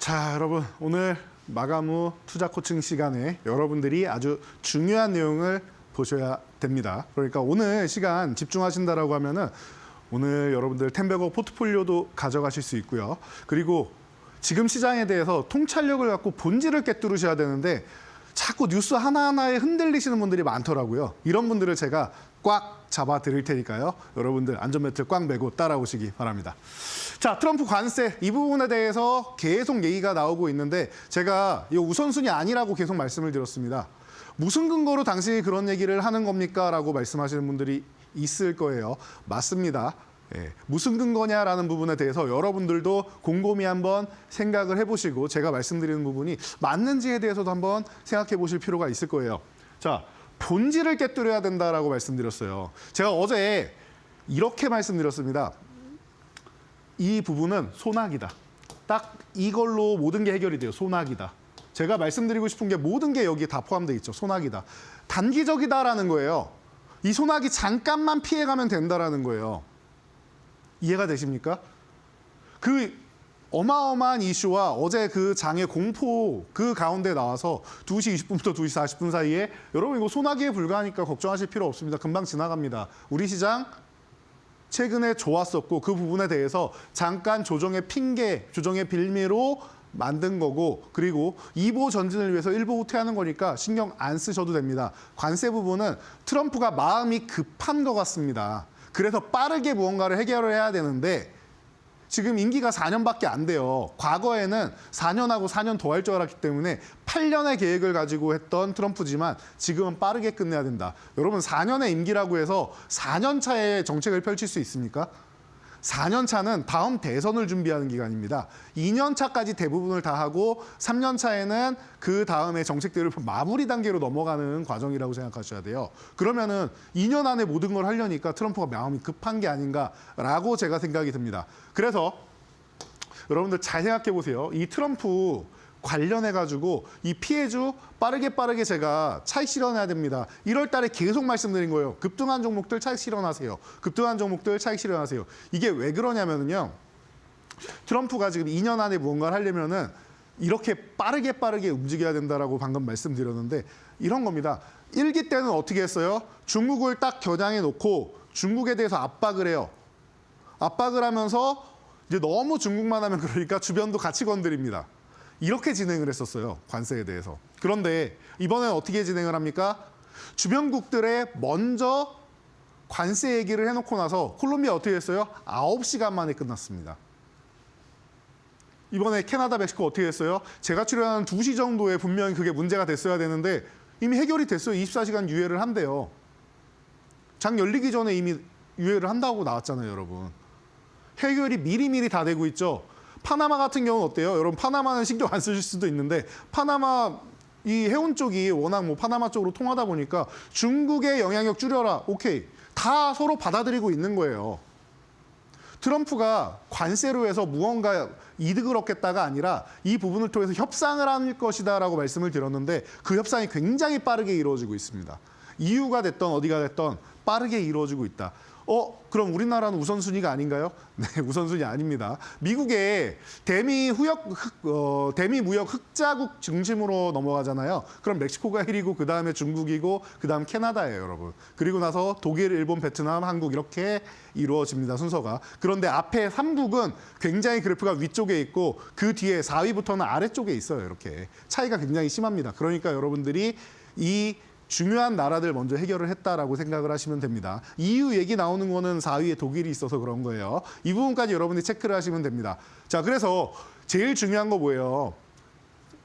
자, 여러분 오늘 마감 후 투자 코칭 시간에 여러분들이 아주 중요한 내용을 보셔야 됩니다. 그러니까 오늘 시간 집중하신다라고 하면은 오늘 여러분들 텐베거 포트폴리오도 가져가실 수 있고요. 그리고 지금 시장에 대해서 통찰력을 갖고 본질을 꿰뚫으셔야 되는데 자꾸 뉴스 하나하나에 흔들리시는 분들이 많더라고요. 이런 분들을 제가 꽉 잡아 드릴 테니까요. 여러분들 안전벨트 꽉 매고 따라오시기 바랍니다. 자, 트럼프 관세 이 부분에 대해서 계속 얘기가 나오고 있는데 제가 이 우선순위 아니라고 계속 말씀을 드렸습니다. 무슨 근거로 당신이 그런 얘기를 하는 겁니까? 라고 말씀하시는 분들이 있을 거예요. 맞습니다. 예, 무슨 근거냐라는 부분에 대해서 여러분들도 곰곰이 한번 생각을 해보시고 제가 말씀드리는 부분이 맞는지에 대해서도 한번 생각해 보실 필요가 있을 거예요. 자, 본질을 깨뜨려야 된다라고 말씀드렸어요. 제가 어제 이렇게 말씀드렸습니다. 이 부분은 소나기다. 딱 이걸로 모든 게 해결이 돼요. 소나기다. 제가 말씀드리고 싶은 게 모든 게 여기에 다 포함되어 있죠. 소나기다. 단기적이다라는 거예요. 이 소나기 잠깐만 피해가면 된다라는 거예요. 이해가 되십니까? 그 어마어마한 이슈와 어제 그 장의 공포 그 가운데 나와서 2시 20분부터 2시 40분 사이에 여러분 이거 소나기에 불과하니까 걱정하실 필요 없습니다. 금방 지나갑니다. 우리 시장 최근에 좋았었고 그 부분에 대해서 잠깐 조정의 핑계, 조정의 빌미로 만든 거고 그리고 2보 전진을 위해서 1보 후퇴하는 거니까 신경 안 쓰셔도 됩니다. 관세 부분은 트럼프가 마음이 급한 것 같습니다. 그래서 빠르게 무언가를 해결을 해야 되는데 지금 임기가 4년밖에 안 돼요. 과거에는 4년하고 4년 더 할 줄 알았기 때문에 8년의 계획을 가지고 했던 트럼프지만 지금은 빠르게 끝내야 된다. 여러분 4년의 임기라고 해서 4년 차에 정책을 펼칠 수 있습니까? 4년 차는 다음 대선을 준비하는 기간입니다. 2년 차까지 대부분을 다 하고 3년 차에는 그 다음에 정책들을 마무리 단계로 넘어가는 과정이라고 생각하셔야 돼요. 그러면은 2년 안에 모든 걸 하려니까 트럼프가 마음이 급한 게 아닌가라고 제가 생각이 듭니다. 그래서 여러분들 잘 생각해 보세요. 이 트럼프 관련해 가지고 이 피해주 빠르게 빠르게 제가 차익 실현해야 됩니다. 1월 달에 계속 말씀드린 거예요. 급등한 종목들 차익 실현하세요. 급등한 종목들 차익 실현하세요. 이게 왜 그러냐면요. 트럼프가 지금 2년 안에 무언가를 하려면은 이렇게 빠르게 빠르게 움직여야 된다라고 방금 말씀드렸는데 이런 겁니다. 일기 때는 어떻게 했어요? 중국을 딱 겨냥해 놓고 중국에 대해서 압박을 해요. 압박을 하면서 이제 너무 중국만 하면 그러니까 주변도 같이 건드립니다. 이렇게 진행을 했었어요. 관세에 대해서. 그런데 이번엔 어떻게 진행을 합니까? 주변국들에 먼저 관세 얘기를 해놓고 나서 콜롬비아 어떻게 했어요? 9시간 만에 끝났습니다. 이번에 캐나다, 멕시코 어떻게 했어요? 제가 출연한 2시 정도에 분명히 그게 문제가 됐어야 되는데 이미 해결이 됐어요. 24시간 유예를 한대요. 장 열리기 전에 이미 유예를 한다고 나왔잖아요, 여러분. 해결이 미리미리 다 되고 있죠. 파나마 같은 경우는 어때요? 여러분 파나마는 신경 안 쓰실 수도 있는데 파나마 이 해운 쪽이 워낙 뭐 파나마 쪽으로 통하다 보니까 중국의 영향력 줄여라. 오케이. 다 서로 받아들이고 있는 거예요. 트럼프가 관세로 해서 무언가 이득을 얻겠다가 아니라 이 부분을 통해서 협상을 할 것이다라고 말씀을 드렸는데 그 협상이 굉장히 빠르게 이루어지고 있습니다. 이유가 됐던 어디가 됐던 빠르게 이루어지고 있다. 어, 그럼 우리나라는 우선순위가 아닌가요? 네, 우선순위 아닙니다. 미국의 대미 후역, 흑, 어, 대미 무역 흑자국 중심으로 넘어가잖아요. 그럼 멕시코가 1위고, 그 다음에 중국이고, 그 다음 캐나다예요, 여러분. 그리고 나서 독일, 일본, 베트남, 한국 이렇게 이루어집니다, 순서가. 그런데 앞에 3국은 굉장히 그래프가 위쪽에 있고, 그 뒤에 4위부터는 아래쪽에 있어요, 이렇게. 차이가 굉장히 심합니다. 그러니까 여러분들이 이 중요한 나라들 먼저 해결을 했다라고 생각을 하시면 됩니다. EU 얘기 나오는 거는 4위에 독일이 있어서 그런 거예요. 이 부분까지 여러분이 체크를 하시면 됩니다. 자, 그래서 제일 중요한 거 뭐예요?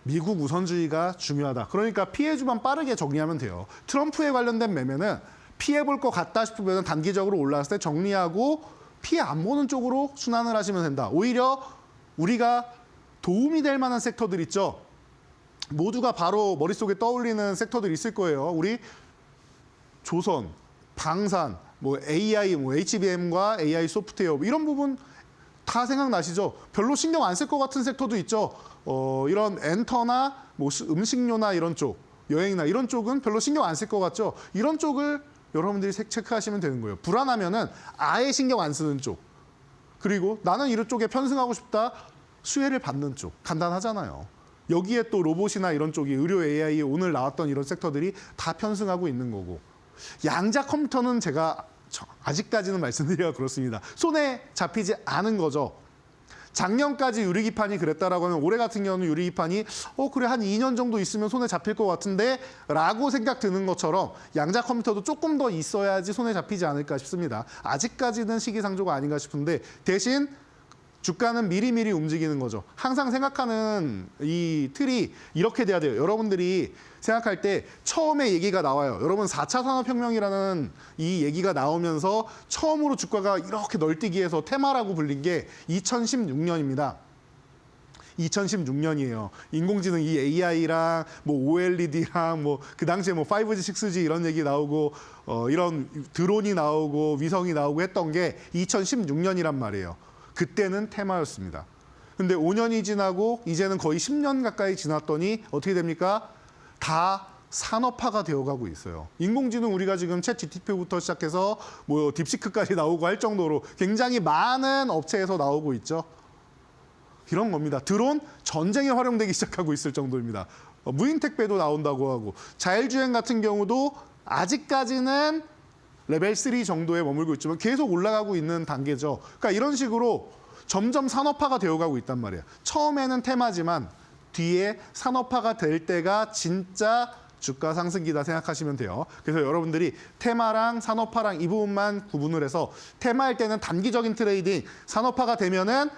미국 우선주의가 중요하다. 그러니까 피해주만 빠르게 정리하면 돼요. 트럼프에 관련된 매매는 피해 볼 것 같다 싶으면 단기적으로 올라왔을 때 정리하고 피해 안 보는 쪽으로 순환을 하시면 된다. 오히려 우리가 도움이 될 만한 섹터들 있죠. 모두가 바로 머릿속에 떠올리는 섹터들이 있을 거예요. 우리 조선, 방산, 뭐 AI, 뭐 HBM과 AI 소프트웨어 뭐 이런 부분 다 생각나시죠? 별로 신경 안 쓸 것 같은 섹터도 있죠. 어, 이런 엔터나 뭐 수- 음식료나 이런 쪽, 여행이나 이런 쪽은 별로 신경 안 쓸 것 같죠. 이런 쪽을 여러분들이 색- 체크하시면 되는 거예요. 불안하면은 아예 신경 안 쓰는 쪽. 그리고 나는 이런 쪽에 편승하고 싶다. 수혜를 받는 쪽 간단하잖아요. 여기에 또 로봇이나 이런 쪽이 의료 AI 오늘 나왔던 이런 섹터들이 다 편승하고 있는 거고 양자 컴퓨터는 제가 저- 아직까지는 말씀드리기가 그렇습니다. 손에 잡히지 않은 거죠. 작년까지 유리기판이 그랬다라고 하면 올해 같은 경우는 유리기판이 어 그래 한 2년 정도 있으면 손에 잡힐 것 같은데 라고 생각 드는 것처럼 양자 컴퓨터도 조금 더 있어야지 손에 잡히지 않을까 싶습니다. 아직까지는 시기상조가 아닌가 싶은데 대신 주가는 미리미리 움직이는 거죠. 항상 생각하는 이 틀이 이렇게 돼야 돼요. 여러분들이 생각할 때 처음에 얘기가 나와요. 여러분 4차 산업혁명이라는 이 얘기가 나오면서 처음으로 주가가 이렇게 널뛰기해서 테마라고 불린 게 2016년입니다. 2016년이에요. 인공지능 이 AI랑 뭐 OLED랑 뭐 그 당시에 뭐 5G, 6G 이런 얘기 나오고 어 이런 드론이 나오고 위성이 나오고 했던 게 2016년이란 말이에요. 그때는 테마였습니다. 근데 5년이 지나고 이제는 거의 10년 가까이 지났더니 어떻게 됩니까? 다 산업화가 되어가고 있어요. 인공지능 우리가 지금 챗 GTP부터 시작해서 뭐 딥시크까지 나오고 할 정도로 굉장히 많은 업체에서 나오고 있죠. 이런 겁니다. 드론 전쟁에 활용되기 시작하고 있을 정도입니다. 어, 무인 택배도 나온다고 하고 자율주행 같은 경우도 아직까지는 레벨 3 정도에 머물고 있지만 계속 올라가고 있는 단계죠. 그러니까 이런 식으로 점점 산업화가 되어가고 있단 말이에요. 처음에는 테마지만 뒤에 산업화가 될 때가 진짜 주가 상승기다 생각하시면 돼요. 그래서 여러분들이 테마랑 산업화랑 이 부분만 구분을 해서 테마일 때는 단기적인 트레이딩, 산업화가 되면은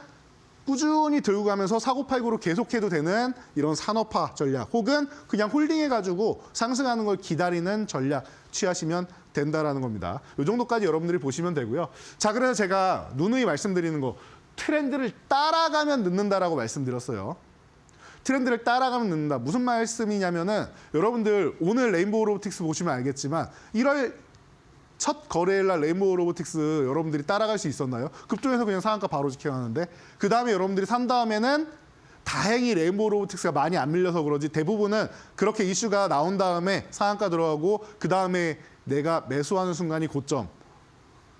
꾸준히 들고 가면서 사고팔고로 계속해도 되는 이런 산업화 전략 혹은 그냥 홀딩해가지고 상승하는 걸 기다리는 전략 취하시면 된다라는 겁니다. 이 정도까지 여러분들이 보시면 되고요. 자, 그래서 제가 누누이 말씀드리는 거 트렌드를 따라가면 늦는다라고 말씀드렸어요. 트렌드를 따라가면 늦는다. 무슨 말씀이냐면은 여러분들 오늘 레인보우 로보틱스 보시면 알겠지만 1월 첫 거래일 날 레인보우 로보틱스 여러분들이 따라갈 수 있었나요? 급등해서 그냥 상한가 바로 지켜가는데 그 다음에 여러분들이 산 다음에는 다행히 레인보우 로보틱스가 많이 안 밀려서 그러지 대부분은 그렇게 이슈가 나온 다음에 상한가 들어가고 그 다음에 내가 매수하는 순간이 고점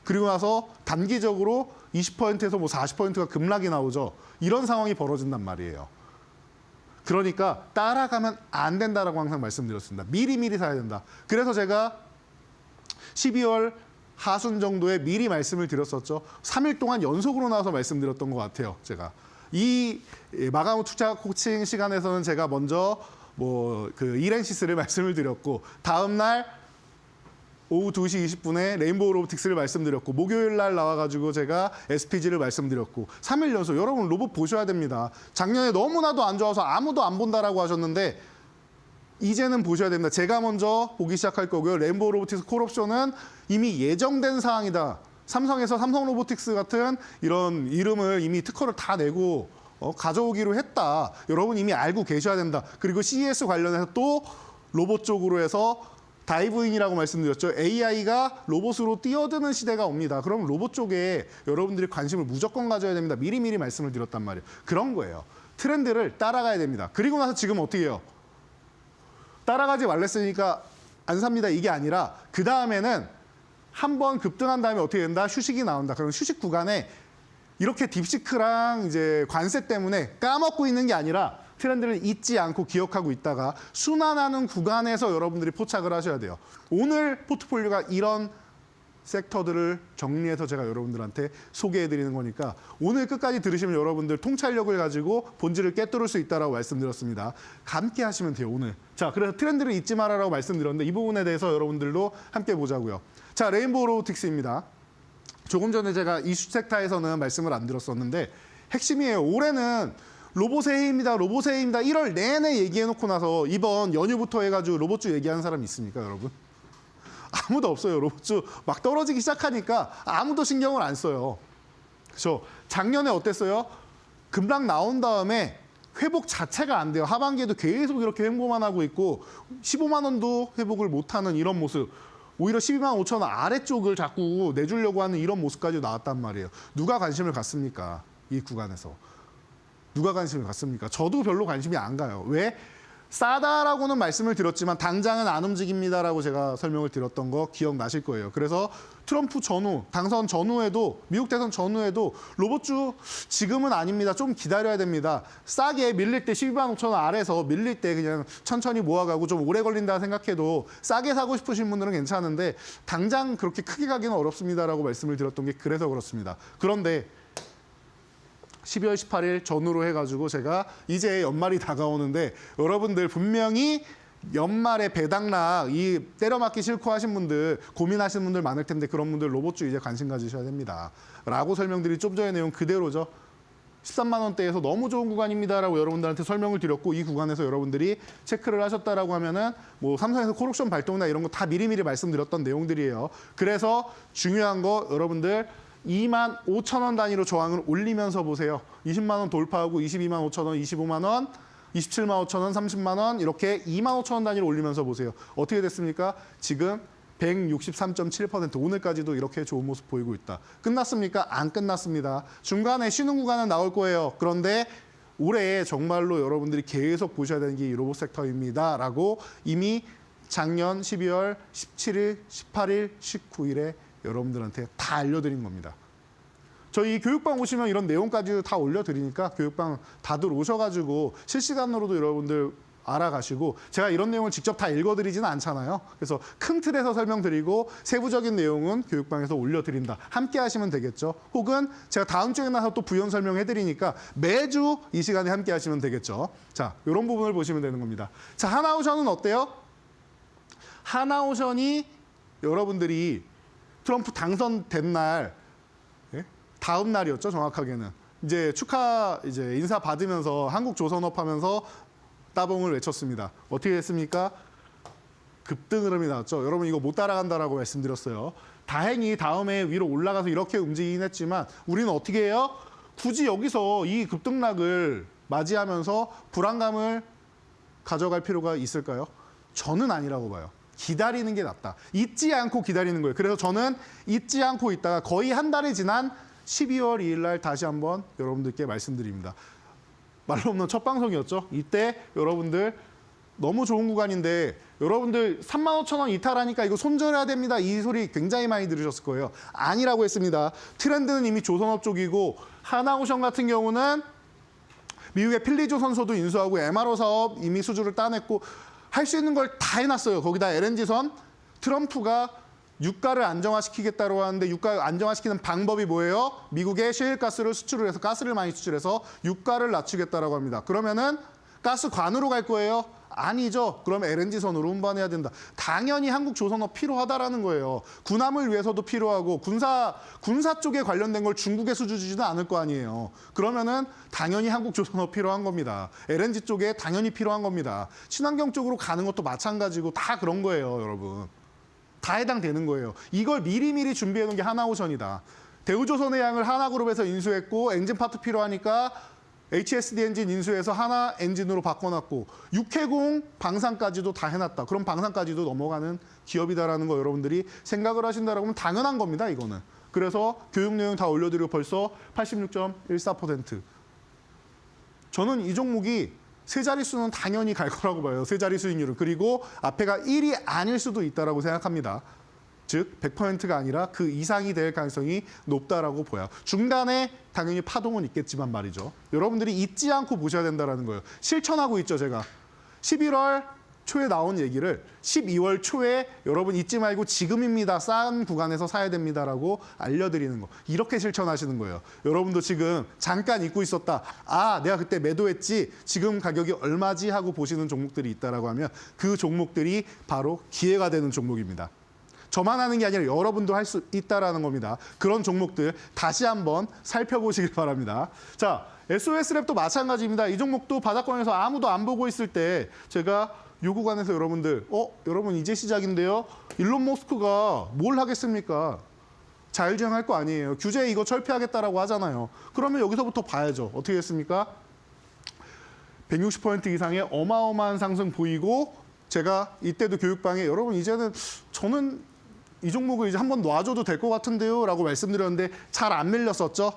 그리고 나서 단기적으로 20%에서 뭐 40%가 급락이 나오죠. 이런 상황이 벌어진단 말이에요. 그러니까 따라가면 안 된다라고 항상 말씀드렸습니다. 미리미리 사야 된다. 그래서 제가 12월 하순 정도에 미리 말씀을 드렸었죠. 3일 동안 연속으로 나와서 말씀드렸던 것 같아요. 제가 이 마감 후 투자 코칭 시간에서는 제가 먼저 뭐 그 이렌시스를 말씀을 드렸고 다음 날 오후 2시 20분에 레인보우 로보틱스를 말씀드렸고 목요일 날 나와가지고 제가 SPG를 말씀드렸고 3일 연속 여러분 로봇 보셔야 됩니다. 작년에 너무나도 안 좋아서 아무도 안 본다라고 하셨는데 이제는 보셔야 됩니다. 제가 먼저 보기 시작할 거고요. 레인보우 로보틱스 콜옵션은 이미 예정된 사항이다. 삼성에서 삼성 로보틱스 같은 이런 이름을 이미 특허를 다 내고 어, 가져오기로 했다. 여러분 이미 알고 계셔야 된다. 그리고 CES 관련해서 또 로봇 쪽으로 해서 다이브인이라고 말씀드렸죠. AI가 로봇으로 뛰어드는 시대가 옵니다. 그럼 로봇 쪽에 여러분들이 관심을 무조건 가져야 됩니다. 미리미리 말씀을 드렸단 말이에요. 그런 거예요. 트렌드를 따라가야 됩니다. 그리고 나서 지금 어떻게 해요? 따라가지 말랬으니까 안 삽니다. 이게 아니라 그 다음에는 한 번 급등한 다음에 어떻게 된다? 휴식이 나온다. 그럼 휴식 구간에 이렇게 딥시크랑 이제 관세 때문에 까먹고 있는 게 아니라 트렌드를 잊지 않고 기억하고 있다가 순환하는 구간에서 여러분들이 포착을 하셔야 돼요. 오늘 포트폴리오가 이런 섹터들을 정리해서 제가 여러분들한테 소개해 드리는 거니까 오늘 끝까지 들으시면 여러분들 통찰력을 가지고 본질을 꿰뚫을 수 있다라고 말씀드렸습니다. 함께 하시면 돼요, 오늘. 자, 그래서 트렌드를 잊지 마라라고 말씀드렸는데 이 부분에 대해서 여러분들도 함께 보자고요. 자, 레인보우 로보틱스입니다. 조금 전에 제가 이슈 섹터에서는 말씀을 안 드렸었는데 핵심이에요. 올해는 로봇의 해입니다. 로봇의 해입니다. 1월 내내 얘기해놓고 나서 이번 연휴부터 해가지고 로봇주 얘기하는 사람 있습니까, 여러분? 아무도 없어요. 로봇주 막 떨어지기 시작하니까 아무도 신경을 안 써요. 그렇죠? 작년에 어땠어요? 급락 나온 다음에 회복 자체가 안 돼요. 하반기에도 계속 이렇게 횡보만 하고 있고 15만 원도 회복을 못하는 이런 모습. 오히려 12만 5천 원 아래쪽을 자꾸 내주려고 하는 이런 모습까지 나왔단 말이에요. 누가 관심을 갖습니까? 이 구간에서. 누가 관심을 갖습니까? 저도 별로 관심이 안 가요. 왜? 싸다라고는 말씀을 드렸지만 당장은 안 움직입니다라고 제가 설명을 드렸던 거 기억나실 거예요. 그래서 트럼프 전후, 당선 전후에도 미국 대선 전후에도 로봇주 지금은 아닙니다. 좀 기다려야 됩니다. 싸게 밀릴 때 12만 5천 원 아래서 밀릴 때 그냥 천천히 모아가고 좀 오래 걸린다 생각해도 싸게 사고 싶으신 분들은 괜찮은데 당장 그렇게 크게 가기는 어렵습니다라고 말씀을 드렸던 게 그래서 그렇습니다. 그런데 12월 18일 전후로 해가지고 제가 이제 연말이 다가오는데 여러분들 분명히 연말에 배당락 이 때려맞기 싫고 하신 분들 고민하시는 분들 많을 텐데 그런 분들 로봇주 이제 관심 가지셔야 됩니다. 라고 설명드린 좀 전의 내용 그대로죠. 13만 원대에서 너무 좋은 구간입니다라고 여러분들한테 설명을 드렸고 이 구간에서 여러분들이 체크를 하셨다라고 하면은 뭐 삼성에서 콜옵션 발동이나 이런 거 다 미리미리 말씀드렸던 내용들이에요. 그래서 중요한 거 여러분들 2만 5천 원 단위로 저항을 올리면서 보세요. 20만 원 돌파하고 22만 5천 원, 25만 원, 27만 5천 원, 30만 원 이렇게 2만 5천 원 단위로 올리면서 보세요. 어떻게 됐습니까? 지금 163.7% 오늘까지도 이렇게 좋은 모습 보이고 있다. 끝났습니까? 안 끝났습니다. 중간에 쉬는 구간은 나올 거예요. 그런데 올해 정말로 여러분들이 계속 보셔야 되는 게 이 로봇 섹터입니다 라고 이미 작년 12월 17일, 18일, 19일에 여러분들한테 다 알려드린 겁니다. 저희 교육방 오시면 이런 내용까지 다 올려드리니까 교육방 다들 오셔가지고 실시간으로도 여러분들 알아가시고 제가 이런 내용을 직접 다 읽어드리지는 않잖아요. 그래서 큰 틀에서 설명드리고 세부적인 내용은 교육방에서 올려드린다. 함께 하시면 되겠죠. 혹은 제가 다음 주에 나서 또 부연 설명해드리니까 매주 이 시간에 함께 하시면 되겠죠. 자, 이런 부분을 보시면 되는 겁니다. 자, 하나오션은 어때요? 하나오션이 여러분들이 트럼프 당선된 날 예? 다음 날이었죠 정확하게는 이제 축하 이제 인사 받으면서 한국 조선업 하면서 따봉을 외쳤습니다. 어떻게 됐습니까? 급등 흐름이 나왔죠. 여러분 이거 못 따라간다라고 말씀드렸어요. 다행히 다음에 위로 올라가서 이렇게 움직이긴 했지만 우리는 어떻게 해요? 굳이 여기서 이 급등락을 맞이하면서 불안감을 가져갈 필요가 있을까요? 저는 아니라고 봐요. 기다리는 게 낫다. 잊지 않고 기다리는 거예요. 그래서 저는 잊지 않고 있다가 거의 한 달이 지난 12월 2일 날 다시 한번 여러분들께 말씀드립니다. 말로 없는 첫 방송이었죠. 이때 여러분들 너무 좋은 구간인데 여러분들 3만 5천 원 이탈하니까 이거 손절해야 됩니다. 이 소리 굉장히 많이 들으셨을 거예요. 아니라고 했습니다. 트렌드는 이미 조선업 쪽이고 하나오션 같은 경우는 미국의 필리조 선소도 인수하고 MRO 사업 이미 수주를 따냈고 할 수 있는 걸 다 해놨어요. 거기다 LNG선 트럼프가 유가를 안정화시키겠다고 하는데 유가 안정화시키는 방법이 뭐예요? 미국의 셰일가스를 수출을 해서 가스를 많이 수출해서 유가를 낮추겠다라고 합니다. 그러면은 가스 관으로 갈 거예요? 아니죠. 그럼 LNG선으로 운반해야 된다. 당연히 한국 조선업 필요하다라는 거예요. 군함을 위해서도 필요하고 군사 군사 쪽에 관련된 걸 중국에 수주 주지는 않을 거 아니에요. 그러면은 당연히 한국 조선업 필요한 겁니다. LNG 쪽에 당연히 필요한 겁니다. 친환경 쪽으로 가는 것도 마찬가지고 다 그런 거예요, 여러분. 다 해당되는 거예요. 이걸 미리미리 준비해 놓은 게 하나오션이다. 대우조선해양을 하나그룹에서 인수했고 엔진 파트 필요하니까 HSD 엔진 인수해서 하나 엔진으로 바꿔놨고 육해공 방산까지도 다 해놨다. 그럼 방산까지도 넘어가는 기업이다라는 거 여러분들이 생각을 하신다라고 하면 당연한 겁니다. 이거는. 그래서 교육 내용 다 올려드리고 벌써 86.14%. 저는 이 종목이 세 자릿수는 당연히 갈 거라고 봐요. 세 자리 수익률은. 그리고 앞에가 1이 아닐 수도 있다라고 생각합니다. 즉 100%가 아니라 그 이상이 될 가능성이 높다라고 보여. 중간에 당연히 파동은 있겠지만 말이죠. 여러분들이 잊지 않고 보셔야 된다라는 거예요. 실천하고 있죠, 제가. 11월 초에 나온 얘기를 12월 초에 여러분 잊지 말고 지금입니다. 싼 구간에서 사야 됩니다라고 알려드리는 거. 이렇게 실천하시는 거예요. 여러분도 지금 잠깐 잊고 있었다. 아, 내가 그때 매도했지. 지금 가격이 얼마지 하고 보시는 종목들이 있다라고 하면 그 종목들이 바로 기회가 되는 종목입니다. 저만 하는 게 아니라 여러분도 할 수 있다라는 겁니다. 그런 종목들 다시 한번 살펴보시길 바랍니다. 자, SOS랩도 마찬가지입니다. 이 종목도 바닥권에서 아무도 안 보고 있을 때 제가 요 구간에서 여러분들, 어, 여러분 이제 시작인데요. 일론 머스크가 뭘 하겠습니까? 자율주행할 거 아니에요. 규제 이거 철폐하겠다라고 하잖아요. 그러면 여기서부터 봐야죠. 어떻게 됐습니까? 160% 이상의 어마어마한 상승 보이고 제가 이때도 교육방에 여러분 이제는 저는 이 종목을 이제 한번 놔줘도 될 것 같은데요 라고 말씀드렸는데 잘 안 밀렸었죠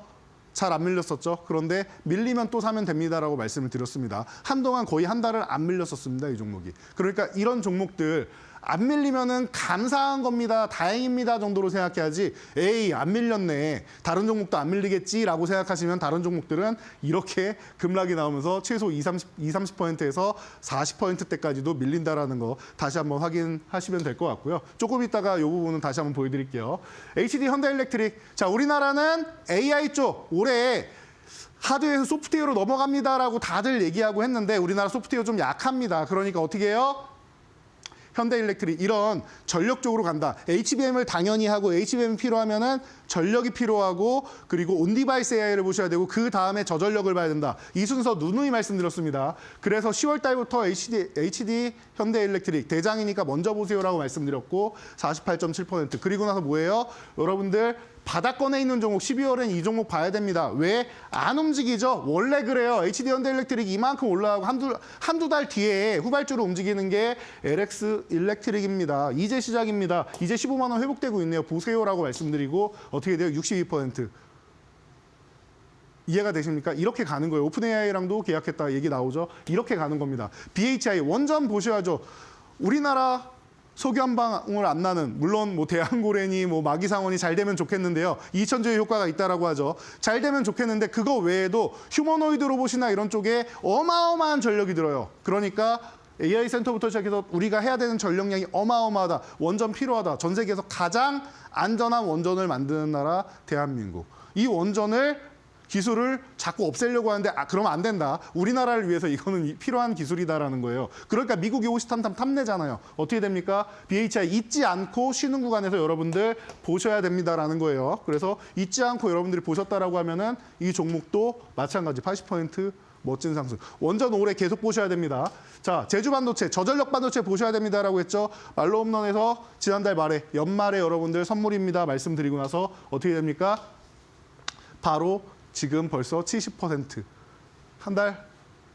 잘 안 밀렸었죠. 그런데 밀리면 또 사면 됩니다라고 말씀을 드렸습니다. 한동안 거의 한 달을 안 밀렸었습니다. 이 종목이. 그러니까 이런 종목들 안 밀리면은 감사한 겁니다. 다행입니다 정도로 생각해야지. 에이 안 밀렸네. 다른 종목도 안 밀리겠지라고 생각하시면 다른 종목들은 이렇게 급락이 나오면서 최소 2, 30, 2, 30%에서 40%대까지도 밀린다라는 거 다시 한번 확인하시면 될 것 같고요. 조금 있다가 이 부분은 다시 한번 보여드릴게요. HD 현대일렉트릭. 자 우리나라는 AI 쪽 올해 하드웨어에서 소프트웨어로 넘어갑니다라고 다들 얘기하고 했는데 우리나라 소프트웨어 좀 약합니다. 그러니까 어떻게 해요? 현대일렉트릭 이런 전력 쪽으로 간다. HBM을 당연히 하고 HBM 필요하면은 전력이 필요하고 그리고 온디바이스 AI를 보셔야 되고 그 다음에 저전력을 봐야 된다. 이 순서 누누이 말씀드렸습니다. 그래서 10월 달부터 HD, HD 현대일렉트릭 대장이니까 먼저 보세요라고 말씀드렸고 48.7% 그리고 나서 뭐예요? 여러분들 바닥권에 있는 종목 12월엔 이 종목 봐야 됩니다. 왜? 안 움직이죠? 원래 그래요. HD 현대 일렉트릭 이만큼 올라가고 한두, 한두 달 뒤에 후발주로 움직이는 게 LX 일렉트릭입니다. 이제 시작입니다. 이제 15만 원 회복되고 있네요. 보세요라고 말씀드리고 어떻게 돼요? 62%. 이해가 되십니까? 이렇게 가는 거예요. 오픈 AI랑도 계약했다 얘기 나오죠. 이렇게 가는 겁니다. BHI 원전 보셔야죠. 우리나라 소견방울 안 나는 물론 뭐 대한고래니 뭐 마기상원이 잘 되면 좋겠는데요. 이천조의 효과가 있다라고 하죠. 잘 되면 좋겠는데 그거 외에도 휴머노이드 로봇이나 이런 쪽에 어마어마한 전력이 들어요. 그러니까 AI 센터부터 시작해서 우리가 해야 되는 전력량이 어마어마하다. 원전 필요하다. 전 세계에서 가장 안전한 원전을 만드는 나라 대한민국. 이 원전을 기술을 자꾸 없애려고 하는데 아 그러면 안 된다. 우리나라를 위해서 이거는 이- 필요한 기술이다라는 거예요. 그러니까 미국이 호시탐탐 탐내잖아요. 어떻게 됩니까? BHI 잊지 않고 쉬는 구간에서 여러분들 보셔야 됩니다라는 거예요. 그래서 잊지 않고 여러분들이 보셨다라고 하면은 이 종목도 마찬가지 80% 멋진 상승. 원전 올해 계속 보셔야 됩니다. 자, 제주 반도체, 저전력 반도체 보셔야 됩니다라고 했죠. 말로 홈런에서 지난달 말에 연말에 여러분들 선물입니다 말씀드리고 나서 어떻게 됩니까? 바로 지금 벌써 70%. 한 달,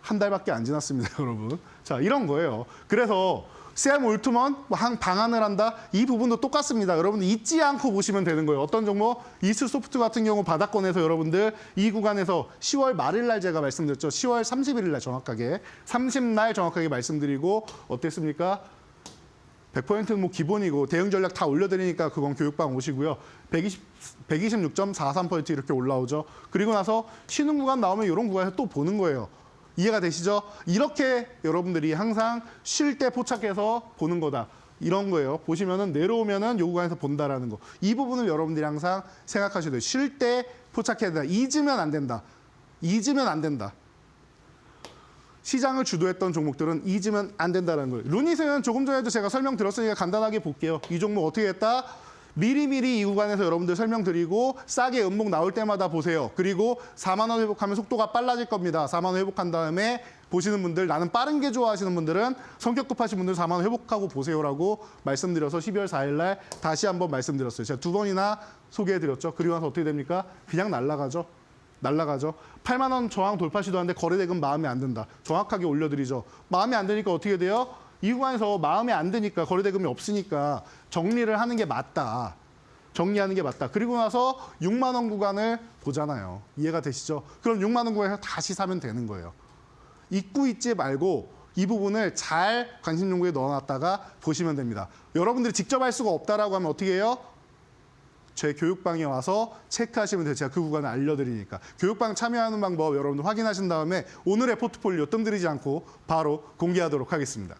한 달밖에 안 지났습니다, 여러분. 자, 이런 거예요. 그래서 샘 올트먼 뭐한 방안을 한다. 이 부분도 똑같습니다. 여러분들 잊지 않고 보시면 되는 거예요. 어떤 종목? 이스 소프트 같은 경우 바닥권에서 여러분들 이 구간에서 10월 말일 날 제가 말씀드렸죠. 10월 31일 날 정확하게 30날 정확하게 말씀드리고 어땠습니까? 100%는 뭐 기본이고 대응 전략 다 올려드리니까 그건 교육방 오시고요. 120, 126.43% 이렇게 올라오죠. 그리고 나서 쉬는 구간 나오면 이런 구간에서 또 보는 거예요. 이해가 되시죠? 이렇게 여러분들이 항상 쉴 때 포착해서 보는 거다. 이런 거예요. 보시면은 내려오면은 요 구간에서 본다라는 거. 이 부분을 여러분들이 항상 생각하셔야 돼요. 쉴 때 포착해야 된다. 잊으면 안 된다. 잊으면 안 된다. 시장을 주도했던 종목들은 잊으면 안 된다는 거예요. 루닛은 조금 전에도 제가 설명드렸으니까 간단하게 볼게요. 이 종목 어떻게 했다? 미리미리 이 구간에서 여러분들 설명드리고 싸게 음목 나올 때마다 보세요. 그리고 4만 원 회복하면 속도가 빨라질 겁니다. 4만 원 회복한 다음에 보시는 분들 나는 빠른 게 좋아하시는 분들은 성격 급하신 분들 4만 원 회복하고 보세요라고 말씀드려서 12월 4일 날 다시 한번 말씀드렸어요. 제가 두 번이나 소개해 드렸죠. 그리고 나서 어떻게 됩니까? 그냥 날아가죠. 날라가죠. 8만 원 저항 돌파 시도하는데 거래 대금 마음에 안 든다. 정확하게 올려드리죠. 마음에 안 드니까 어떻게 돼요? 이 구간에서 마음에 안 드니까 거래 대금이 없으니까 정리를 하는 게 맞다. 정리하는 게 맞다. 그리고 나서 6만 원 구간을 보잖아요. 이해가 되시죠? 그럼 6만 원 구간에서 다시 사면 되는 거예요. 잊고 있지 말고 이 부분을 잘 관심 연구에 넣어놨다가 보시면 됩니다. 여러분들이 직접 할 수가 없다라고 하면 어떻게 해요? 제 교육방에 와서 체크하시면 돼요. 제가 그 구간을 알려드리니까. 교육방 참여하는 방법 여러분들 확인하신 다음에 오늘의 포트폴리오 뜸들이지 않고 바로 공개하도록 하겠습니다.